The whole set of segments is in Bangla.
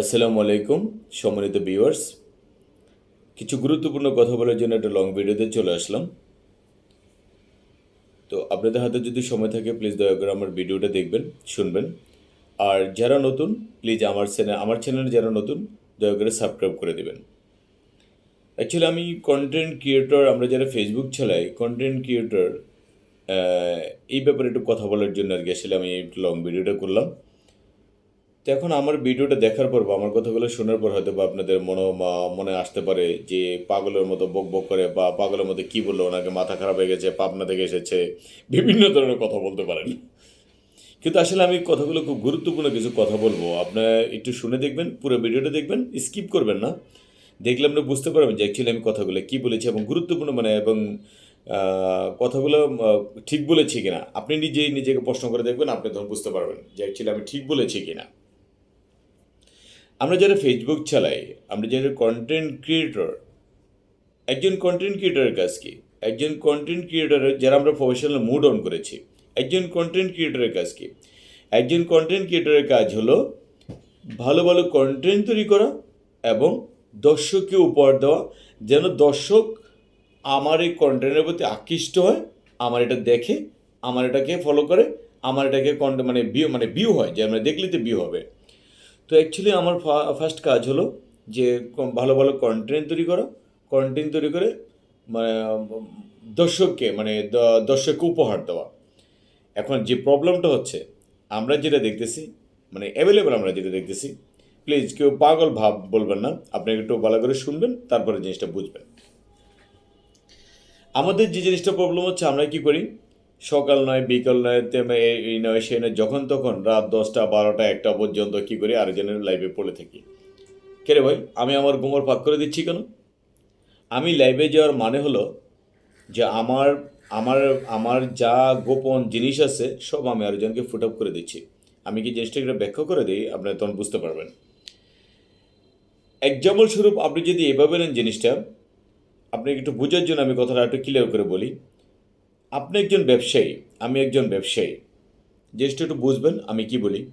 আসসালামু আলাইকুম, সম্মানিত ভিউয়ার্স। কিছু গুরুত্বপূর্ণ কথা বলার জন্য একটা লং ভিডিওতে চলে আসলাম। তো আপনাদের হাতে যদি সময় থাকে প্লিজ দয়া করে আমার ভিডিওটা দেখবেন, শুনবেন। আর যারা নতুন প্লিজ আমার চ্যানেল আমার চ্যানেলে যারা নতুন, দয়া করে সাবস্ক্রাইব করে দেবেন। অ্যাকচুয়ালি আমি কন্টেন্ট ক্রিয়েটর আমরা যারা ফেসবুক চালাই কন্টেন্ট ক্রিয়েটর এই ব্যাপারে একটু কথা বলার জন্য আর কি, আসলে আমি একটু লং ভিডিওটা করলাম। তো এখন আমার ভিডিওটা দেখার পর বা আমার কথাগুলো শোনার পর হয়তো বা আপনাদের মনে মনে আসতে পারে যে পাগলের মতো বক বক করে বা পাগলের মতো কি বলল, ওনাকে মাথা খারাপ হয়ে গেছে, পাবনা থেকে এসেছে, বিভিন্ন ধরনের কথা বলতে পারেন। কিন্তু আসলে আমি কথাগুলো খুব গুরুত্বপূর্ণ কিছু কথা বলব। আপনারা একটু শুনে দেখবেন, পুরো ভিডিওটা দেখবেন, স্কিপ করবেন না। দেখলে আপনি বুঝতে পারবেন যে অ্যাকচুয়ালি আমি কথাগুলো কী বলেছি এবং গুরুত্বপূর্ণ মানে এবং কথাগুলো ঠিক বলেছি কিনা। আপনি নিজেই নিজেকে প্রশ্ন করে দেখবেন, আপনি তখন বুঝতে পারবেন যে অ্যাকচুয়ালি আমি ঠিক বলেছি কিনা। আমরা যারা ফেসবুক চালাই, আমরা যারা কন্টেন্ট ক্রিয়েটর একজন কন্টেন্ট ক্রিয়েটরের কাজ কি? একজন কন্টেন্ট ক্রিয়েটরের যারা আমরা প্রফেশনাল মুড অন করেছি, একজন কন্টেন্ট ক্রিয়েটরের কাজ কি? একজন কন্টেন্ট ক্রিয়েটরের কাজ হলো ভালো ভালো কন্টেন্ট তৈরি করা এবং দর্শককে উপহার দেওয়া, যেন দর্শক আমার এই কন্টেন্টের প্রতি আকৃষ্ট হয়, আমার এটা দেখে, আমার এটাকে ফলো করে, আমার এটাকে কন্টেন্ট মানে ভিউ মানে ভিউ হয়, যে আমরা দেখলে তো ভিউ হবে। তো অ্যাকচুয়ালি আমার ফার্স্ট কাজ হলো যে ভালো ভালো কন্টেন্ট তৈরি করা। কন্টেন্ট তৈরি করে মানে দর্শককে মানে দর্শককে উপহার দেওয়া। এখন যে প্রবলেমটা হচ্ছে, আমরা যেটা দেখতেছি মানে অ্যাভেলেবেল আমরা যেটা দেখতেছি প্লিজ কেউ পাগল ভাব বলবেন না, আপনি একটু ভালো করে শুনবেন, তারপরে জিনিসটা বুঝবেন। আমাদের যে জিনিসটা প্রবলেম হচ্ছে, আমরা কি করি সকাল নয়, বিকাল নয় এই নয় সে নয়, যখন তখন রাত দশটা, বারোটা, একটা পর্যন্ত কি করি আরেকজনের লাইভে পড়ে থাকি। কেরে ভাই, আমি আমার গোমর পাক করে দিচ্ছি কেন? আমি লাইভে যাওয়ার মানে হলো যে আমার আমার আমার যা গোপন জিনিস আছে, সব আমি আরেকজনকে ফুট আপ করে দিচ্ছি। আমি কি জিনিসটা একটু ব্যাখ্যা করে দিই? আপনি তখন বুঝতে পারবেন। এক্সাম্পল স্বরূপ আপনি যদি এভাবে নেন জিনিসটা আপনি একটু বোঝার জন্য আমি কথাটা একটু ক্লিয়ার করে বলি। আপনি একজন ব্যবসায়ী, আমি একজন ব্যবসায়ী। জিনিসটা একটু বুঝবেন, আমি কি বলি?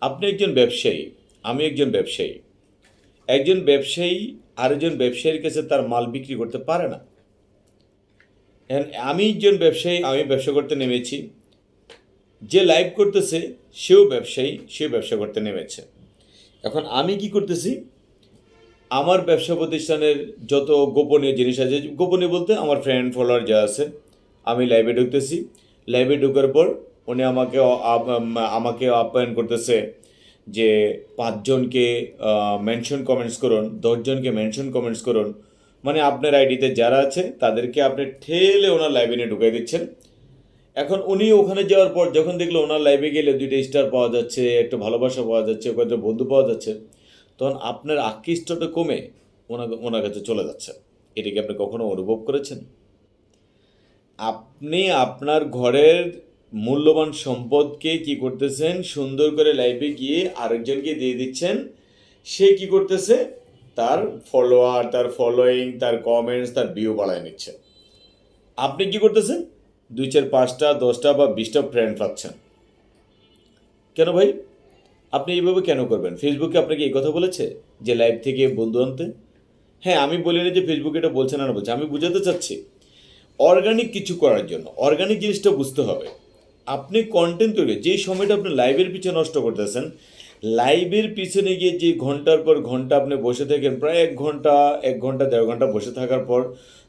আপনি একজন ব্যবসায়ী, আমি একজন ব্যবসায়ী। একজন ব্যবসায়ী আরেকজন ব্যবসায়ীর কাছে তার মাল বিক্রি করতে পারে না। আমি একজন ব্যবসায়ী, আমি ব্যবসা করতে নেমেছি। যে লাইভ করতেছে, সেও ব্যবসায়ী, সেও ব্যবসা করতে নেমেছে। এখন আমি কি করতেছি? আমার ব্যবসা প্রতিষ্ঠানের যত গোপনীয় জিনিস আছে, গোপনীয় বলতে আমার ফ্রেন্ড ফলোয়ার যা আছে আমি লাইভে ঢুকতেছি। লাইভে ঢোকার পর উনি আমাকে আমাকে আপ্যায়ন করতেছে যে পাঁচজনকে মেনশন কমেন্টস করুন, দশজনকে মেনশন কমেন্টস করুন। মানে আপনার আইডিতে যারা আছে, তাদেরকে আপনি ঠেলে ওনার লাইভে নিয়ে ঢুকাই দিচ্ছেন। এখন উনি ওখানে যাওয়ার পর যখন দেখল ওনার লাইভে গেলে দুইটা স্টার পাওয়া যাচ্ছে, একটু ভালোবাসা পাওয়া যাচ্ছে কয়েকটা বন্ধু পাওয়া যাচ্ছে, তখন আপনার আকৃষ্টটা কমে ওনার ওনার কাছে চলে যাচ্ছে। এটা কি আপনি কখনো অনুভব করেছেন? আপনি আপনার ঘরের মূল্যবান সম্পদকে কি করতেছেন? সুন্দর করে লাইভে গিয়ে আরেকজনকে দিয়ে দিচ্ছেন। সে কি করতেছে? তার ফলোয়ার তার ফলোয়িং তার কমেন্টস তার ভিউ বাড়ায় নিচ্ছে। আপনি কি করতেছেন? দুই চার পাঁচটা, দশটা বা বিশটা ফ্রেন্ড পাচ্ছেন। কেন ভাই? আপনি এইভাবে কেন করবেন? ফেসবুকে আপনাকে এই কথা বলেছে যে লাইভ থেকে বন্ধু আনতে? হ্যাঁ আমি বলিনি যে ফেসবুকে এটা বলছে না না বলছে। আমি বুঝাতে চাচ্ছি। অর্গানিক কিছু করার জন্য অর্গানিক জিনিসটা বুঝতে হবে। আপনি কন্টেন্ট তৈরি যে সময়টা আপনি লাইভের পিছনে নষ্ট করতেছেন লাইভের পিছনে গিয়ে যে ঘণ্টার পর ঘণ্টা আপনি বসে থাকেন, প্রায় এক ঘণ্টা এক ঘণ্টা, দেড় ঘণ্টা বসে থাকার পর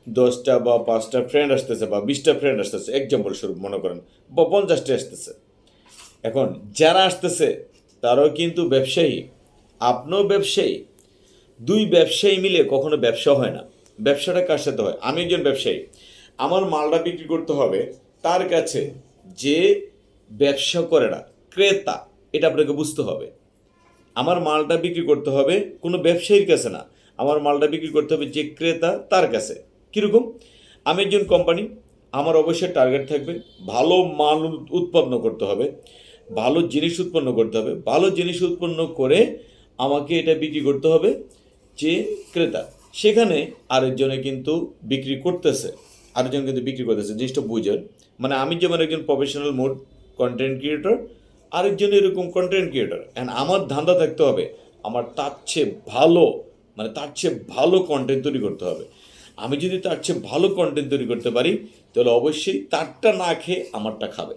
দশটা বা পাঁচটা ফ্রেন্ড আসতেছে বা বিশটা ফ্রেন্ড আসতেছে এক্সাম্পল স্বরূপ মনে করেন, বা পঞ্চাশটা আসতেছে। এখন যারা আসতেছে, তারাও কিন্তু ব্যবসায়ী, আপনিও ব্যবসায়ী। দুই ব্যবসায়ী মিলে কখনো ব্যবসা হয় না। ব্যবসাটা কার সাথে হয়? আমি একজন ব্যবসায়ী। আমার মালটা বিক্রি করতে হবে, তার কাছে যে ব্যবসা করে না, ক্রেতা, এটা আপনাকে বুঝতে হবে। আমার মালটা বিক্রি করতে হবে কোনো ব্যবসায়ীর কাছে না, আমার মালটা বিক্রি করতে হবে যে ক্রেতা, তার কাছে। কীরকম? আমি একজন কোম্পানি আমার অবশ্যই টার্গেট থাকবে, ভালো মাল উৎপন্ন করতে হবে, ভালো জিনিস উৎপন্ন করতে হবে, ভালো জিনিস উৎপন্ন করে আমাকে এটা বিক্রি করতে হবে যে ক্রেতা। সেখানে আরেকজনে কিন্তু বিক্রি করতেছে। আরেকজন কিন্তু বিক্রি করতেছে, জিনিসটা বুঝেন। মানে আমি যেমন একজন প্রফেশনাল মোড কন্টেন্ট ক্রিয়েটর আরেকজন এরকম কন্টেন্ট ক্রিয়েটর অ্যান্ড আমার ধান্দা থাকতে হবে, আমার তার চেয়ে ভালো মানে তার চেয়ে ভালো কন্টেন্ট তৈরি করতে হবে। আমি যদি তার চেয়ে ভালো কন্টেন্ট তৈরি করতে পারি, তাহলে অবশ্যই তারটা না খেয়ে আমারটা খাবে।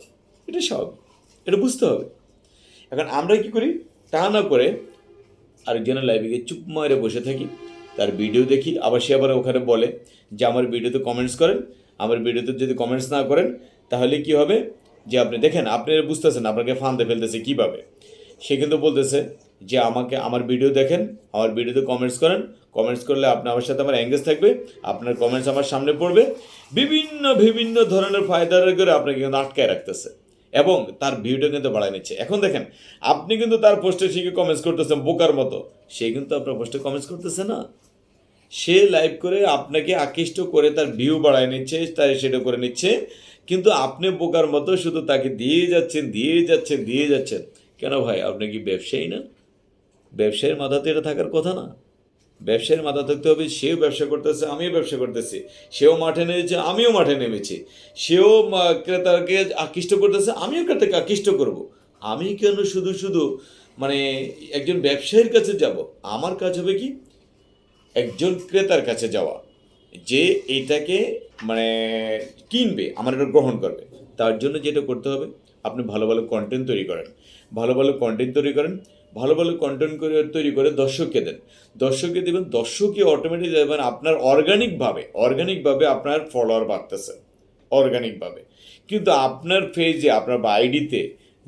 এটা স্বাভাবিক, এটা বুঝতে হবে। এখন আমরা কি করি? তা না করে আরেকজনের লাইভে গিয়ে চুপ মারে বসে থাকি। তার ভিডিও দেখি, আবার সে আবার ওখানে বলে যে, আমার ভিডিওতে কমেন্টস করেন, আমার ভিডিওতে যদি কমেন্টস না করেন, তাহলে কি হবে? যে, আপনি দেখেন, আপনি বুঝতেছেন আপনাকে ফান্দে ফেলতেছে কীভাবে? সে কিন্তু বলতেছে যে, আমাকে, আমার ভিডিও দেখেন, আমার ভিডিওতে কমেন্টস করেন কমেন্টস করলে আপনি আমার সাথে আমার এঙ্গেজ থাকবে, আপনার কমেন্টস আমার সামনে পড়বে। বিভিন্ন বিভিন্ন ধরনের ফায়দার করে আপনাকে কিন্তু আটকায় রাখতেছে এবং তার ভিউটা কিন্তু বাড়ায় নিচ্ছে। এখন দেখেন, আপনি কিন্তু তার পোস্টে শিখে কমেন্টস করতেছেন বোকার মতো, সে কিন্তু আপনার পোস্টে কমেন্টস করতেছে না। সে লাইভ করে আপনাকে আকৃষ্ট করে তার ভিউ বাড়ায় নিচ্ছে তাই সেটা করে নিচ্ছে। কিন্তু আপনি বোকার মতো শুধু তাকে দিয়ে যাচ্ছেন দিয়ে যাচ্ছেন দিয়ে যাচ্ছেন। কেন ভাই, আপনি কি ব্যবসায়ী না? ব্যবসায়ীর মাথাতে এটা থাকার কথা না। ব্যবসায়ীর মাথা থাকতে হবে, সেও ব্যবসা করতেছে, আমিও ব্যবসা করতেছি। সেও মাঠে নেমেছে, আমিও মাঠে নেমেছি। সেও ক্রেতাকে আকৃষ্ট করতেছে, আমিও ক্রেতাকে আকৃষ্ট করব। আমি কেন শুধু শুধু মানে একজন ব্যবসায়ীর কাছে যাব? আমার কাজ হবে কি? একজন ক্রেতার কাছে যাওয়া, যে এইটাকে মানে কিনবে, আমার এটা গ্রহণ করবে। তার জন্য যেটা করতে হবে, আপনি ভালো ভালো কন্টেন্ট তৈরি করেন। ভালো ভালো কন্টেন্ট তৈরি করেন, ভালো ভালো কন্টেন্ট করে তৈরি করে দর্শককে দেন। দর্শককে দেবেন দর্শকই অটোমেটিক দেবেন আপনার অর্গানিকভাবে অর্গানিকভাবে আপনার ফলোয়ার বাড়তেছে অর্গানিকভাবে কিন্তু আপনার পেজে আপনার বা আইডিতে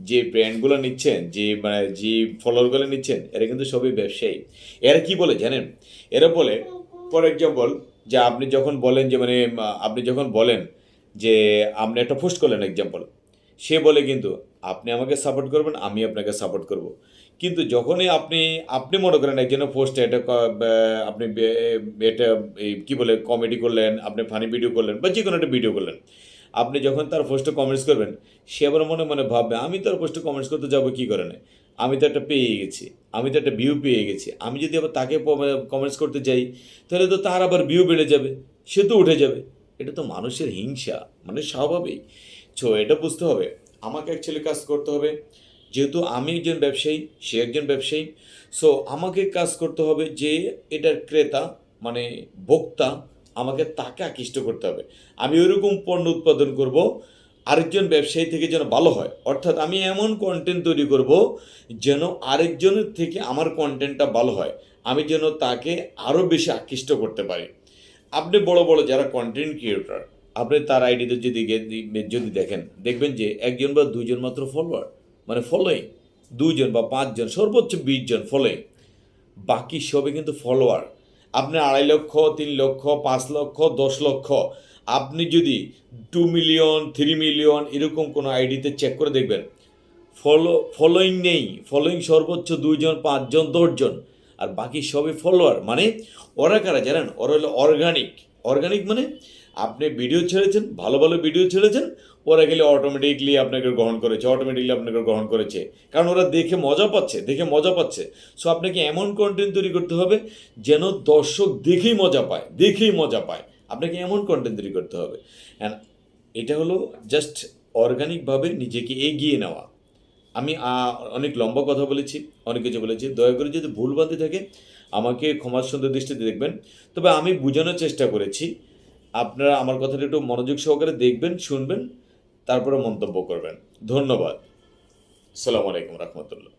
যে ব্র্যান্ডগুলো নিচ্ছেন, যে মানে যে ফলোয়ারগুলো নিচ্ছেন, এরা কিন্তু সবই ব্যবসায়ী। এরা কি বলে জানেন? এরা বলে ফর এক্সাম্পল যে আপনি যখন বলেন যে মানে আপনি যখন বলেন যে আপনি একটা পোস্ট করলেন এক্সাম্পল সে বলে কিন্তু, আপনি আমাকে সাপোর্ট করবেন, আমি আপনাকে সাপোর্ট করব। কিন্তু যখনই আপনি আপনি মনে করেন একজনের পোস্টে এটা আপনি এটা, এই কী বলে কমেডি করলেন, আপনি ফানি ভিডিও করলেন, বা যে কোনো একটা ভিডিও করলেন আপনি যখন তার পোস্টে কমেন্টস করবেন, সে আবার মনে মনে ভাববে, আমি তার পোস্টে কমেন্টস করতে যাব কী করে না? আমি তো একটা পেয়ে গেছি, আমি তো একটা ভিউ পেয়ে গেছি। আমি যদি আবার তাকে কমেন্টস করতে যাই, তাহলে তো তার আবার ভিউ বেড়ে যাবে, সে তো উঠে যাবে। এটা তো মানুষের হিংসা মানে স্বাভাবিক। সো এটা বুঝতে হবে, আমাকে অ্যাকচুয়ালি কাজ করতে হবে, যেহেতু আমি একজন ব্যবসায়ী, সে একজন ব্যবসায়ী। সো আমাকে কাজ করতে হবে যে, এটার ক্রেতা মানে ভোক্তা আমাকে তাকে আকৃষ্ট করতে হবে। আমি ওইরকম পণ্য উৎপাদন করব, আরেকজন ব্যবসায়ী থেকে যেন ভালো হয়। অর্থাৎ আমি এমন কন্টেন্ট তৈরি করব যেন আরেকজনের থেকে আমার কন্টেন্টটা ভালো হয়। আমি যেন তাকে আরও বেশি আকৃষ্ট করতে পারি। আপনি বড় বড় যারা কন্টেন্ট ক্রিয়েটর আপনি তার আইডিতে যদি যদি দেখেন, দেখবেন যে একজন বা দুজন মাত্র ফলোয়ার মানে ফলোয়িং দুজন বা পাঁচজন, সর্বোচ্চ বিশজন ফলোয়িং বাকি সবে কিন্তু ফলোয়ার আপনার আড়াই লক্ষ, তিন লক্ষ, পাঁচ লক্ষ, দশ লক্ষ। আপনি যদি টু মিলিয়ন থ্রি মিলিয়ন এরকম কোনো আইডিতে চেক করে দেখবেন। ফলো ফলোয়িং নেই। ফলোয়িং সর্বোচ্চ দুইজন, পাঁচজন, দশজন। আর বাকি সবই ফলোয়ার মানে ওরা কারা জানেন? ওরা হলো অর্গানিক অর্গানিক মানে আপনি ভিডিও ছেড়েছেন, ভালো ভালো ভিডিও ছেড়েছেন, ওরা গেলে অটোমেটিকলি আপনাকে গ্রহণ করেছে অটোমেটিকলি আপনাকে গ্রহণ করেছে। কারণ ওরা দেখে মজা পাচ্ছে, দেখে মজা পাচ্ছে। সো আপনাকে এমন কন্টেন্ট তৈরি করতে হবে যেন দর্শক দেখেই মজা পায়, দেখেই মজা পায়। আপনাকে এমন কন্টেন্ট তৈরি করতে হবে। অ্যান্ড এটা হলো জাস্ট অর্গানিকভাবে নিজেকে এগিয়ে নেওয়া। আমি অনেক লম্বা কথা বলেছি, অনেক কিছু বলেছি। দয়া করে যদি ভুল থাকে, আমাকে ক্ষমার সুন্দর দৃষ্টিতে দেখবেন। তবে আমি বোঝানোর চেষ্টা করেছি আপনারা আমার কথাটা একটু মনোযোগ সহকারে দেখবেন, শুনবেন, তারপরে মন্তব্য করবেন। ধন্যবাদ। সালাম আলাইকুম রহমতুল্লাহ।